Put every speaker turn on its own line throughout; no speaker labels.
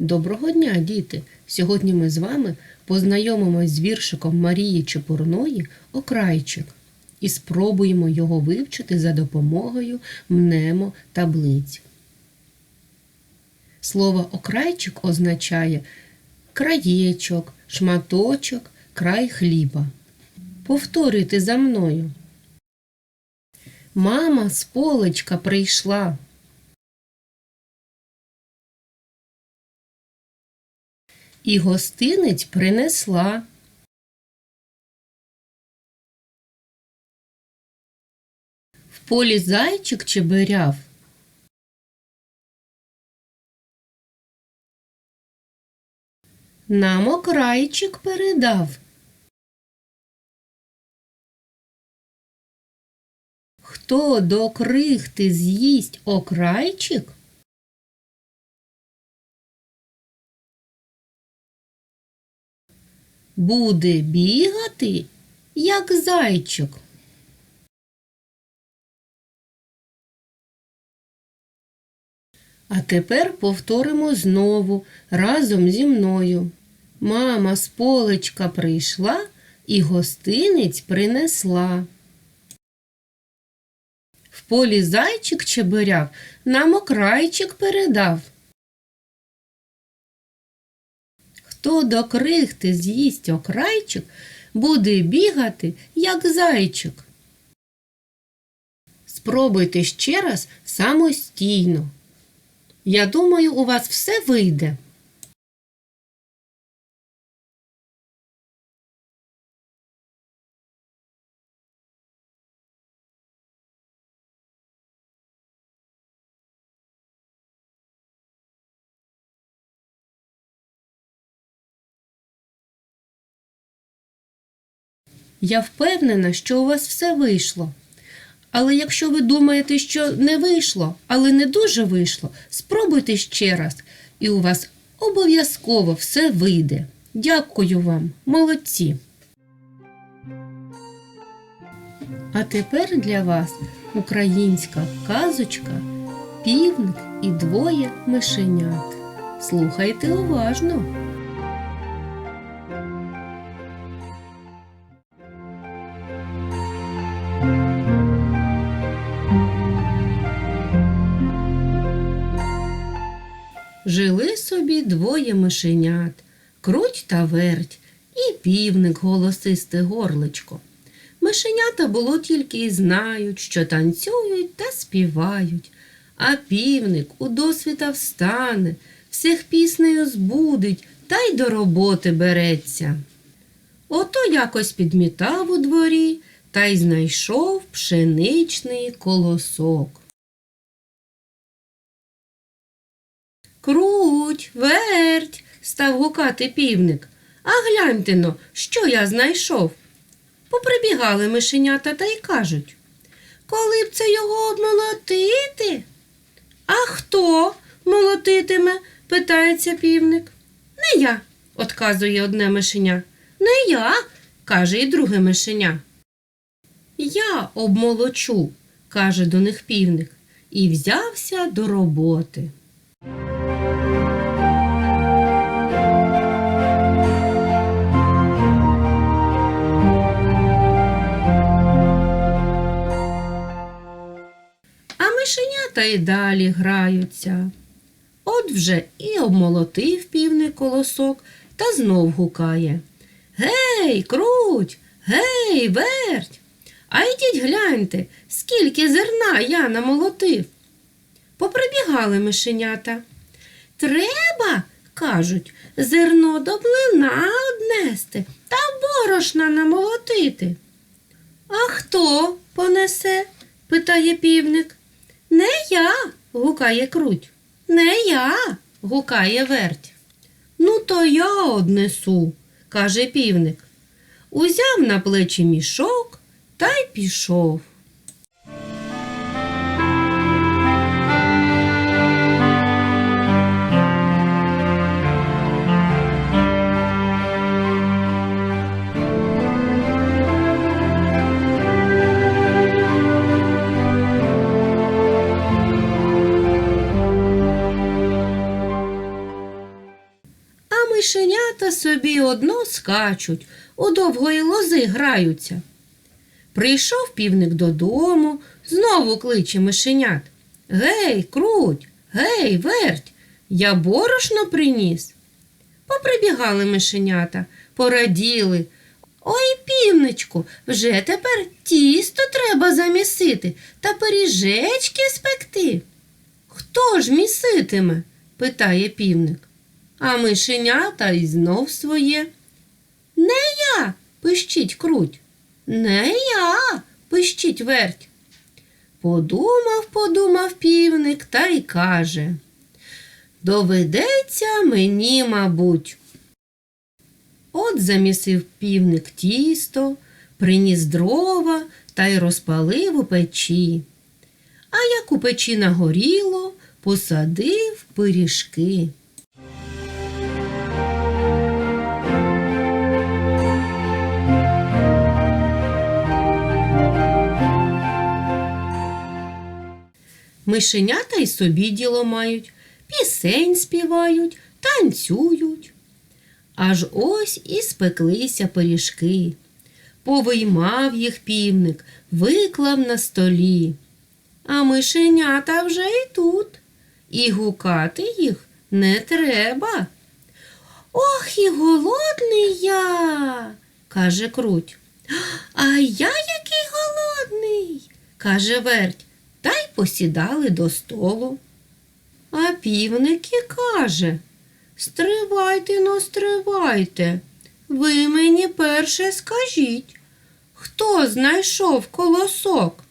Доброго дня, діти! Сьогодні ми з вами познайомимось з віршиком Марії Чепурної Окрайчик і спробуємо його вивчити за допомогою мнемо таблиць. Слово окрайчик означає краєчок, шматочок, край хліба. Повторюйте за мною. Мама з полечка прийшла. І гостинець принесла. В полі зайчик чеберяв. Нам окрайчик передав. Хто до крихти з'їсть окрайчик? Буде бігати, як зайчик. А тепер повторимо знову разом зі мною. Мама з полечка прийшла і гостинець принесла. В полі зайчик чебиряв, нам окрайчик передав. Хто до крихти з'їсть окрайчик, буде бігати, як зайчик. Спробуйте ще раз самостійно. Я думаю, у вас все вийде. Я впевнена, що у вас все вийшло. Але якщо ви думаєте, що не вийшло, але не дуже вийшло, спробуйте ще раз, і у вас обов'язково все вийде. Дякую вам, молодці. А тепер для вас українська казочка Півник і двоє мишенят. Слухайте уважно. Жили собі двоє мишенят, круть та верть, і півник голосисте горличко. Мишенята було тільки й знають, що танцюють та співають, а півник у досвіта встане, всіх піснею збудить та й до роботи береться. Ото якось підмітав у дворі та й знайшов пшеничний колосок. Круть, верть, став гукати півник. А гляньте но, що я знайшов. Поприбігали мишенята та й кажуть. Коли б це його обмолотити? А хто молотитиме? питається півник. Не я, отказує одне мишеня. Не я, каже і друге мишеня. Я обмолочу, каже до них півник, і взявся до роботи. Мишенята й далі граються. От вже і обмолотив півник колосок та знов гукає. Гей, круть, гей, верть. А йдіть гляньте, скільки зерна я намолотив. Поприбігали мишенята. Треба, кажуть, зерно до блина однести та борошна намолотити. А хто понесе? питає півник. Не я, гукає круть. Не я, гукає верть. Ну, то я однесу, каже півник. Узяв на плечі мішок та й пішов. Собі одно скачуть, у довгої лози граються. Прийшов півник додому, знову кличе мишенят. Гей, круть, гей, верть, я борошно приніс. Поприбігали мишенята, пораділи. Ой, півничку, вже тепер тісто треба замісити та пиріжечки спекти. Хто ж міситиме? питає півник. А мишенята й знов своє. Не я, пищить круть. Не я, пищить верть. Подумав, подумав півник та й каже. Доведеться мені, мабуть. От замісив півник тісто, приніс дрова та й розпалив у печі. А як у печі нагоріло, посадив пиріжки. Мишенята й собі діло мають, пісень співають, танцюють. Аж ось і спеклися пиріжки. Повиймав їх півник, виклав на столі. А мишенята вже і тут, і гукати їх не треба. Ох, і голодний я, каже круть. А я який голодний, каже верть, посідали до столу. А півник і каже Стривайте, но стривайте. Ви мені перше скажіть, хто знайшов колосок?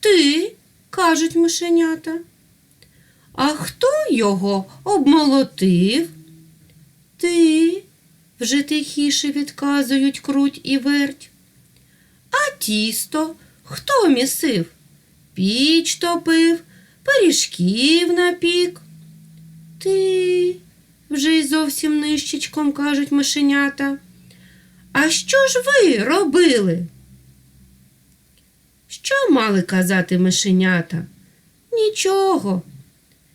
Ти, кажуть мишенята. А хто його обмолотив? Ти, вже тихіше відказують круть і верть. А тісто хто місив? Піч топив, пиріжків напік. Ти, вже й зовсім нищечком кажуть мишенята. А що ж ви робили? Що мали казати мишенята? Нічого.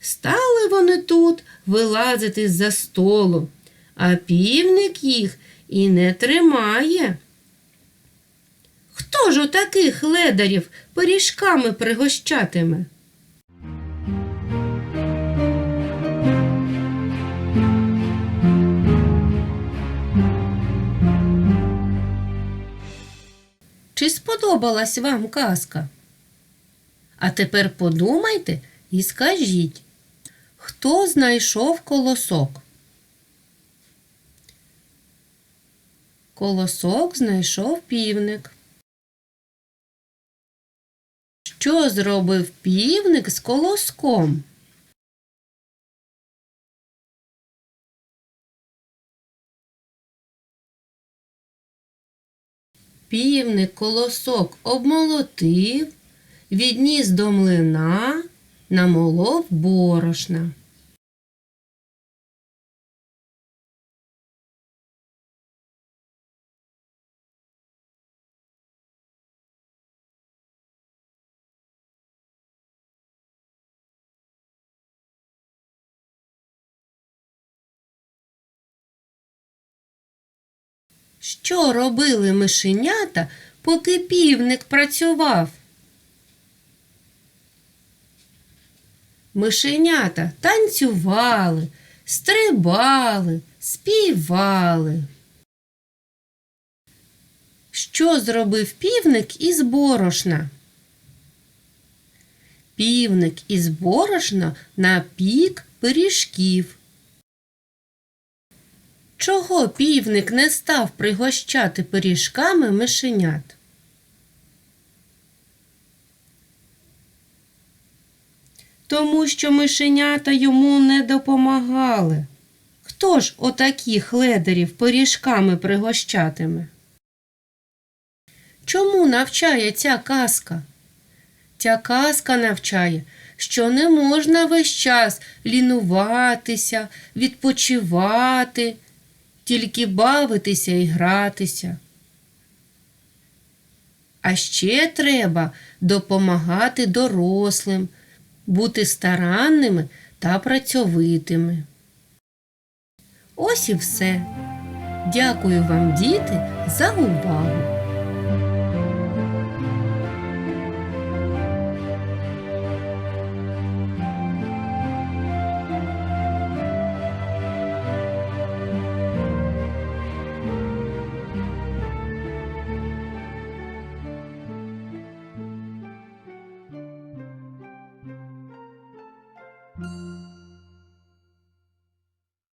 Стали вони тут вилазити з-за столу, а півник їх і не тримає. Хто ж отаких ледарів пиріжками пригощатиме? Чи сподобалась вам казка? А тепер подумайте і скажіть, хто знайшов колосок? Колосок знайшов півник. Що зробив півник з колоском? Півник колосок обмолотив, відніс до млина, намолов борошна. Що робили мишенята, поки півник працював? Мишенята танцювали, стрибали, співали. Що зробив півник із борошна? Півник із борошна напік пиріжків. Чого півник не став пригощати пиріжками мишенят? Тому що мишенята йому не допомагали. Хто ж отаких ледарів пиріжками пригощатиме? Чому навчає ця казка? Ця казка навчає, що не можна весь час лінуватися, відпочивати, тільки бавитися і гратися. А ще треба допомагати дорослим, бути старанними та працьовитими. Ось і все. Дякую вам, діти, за увагу.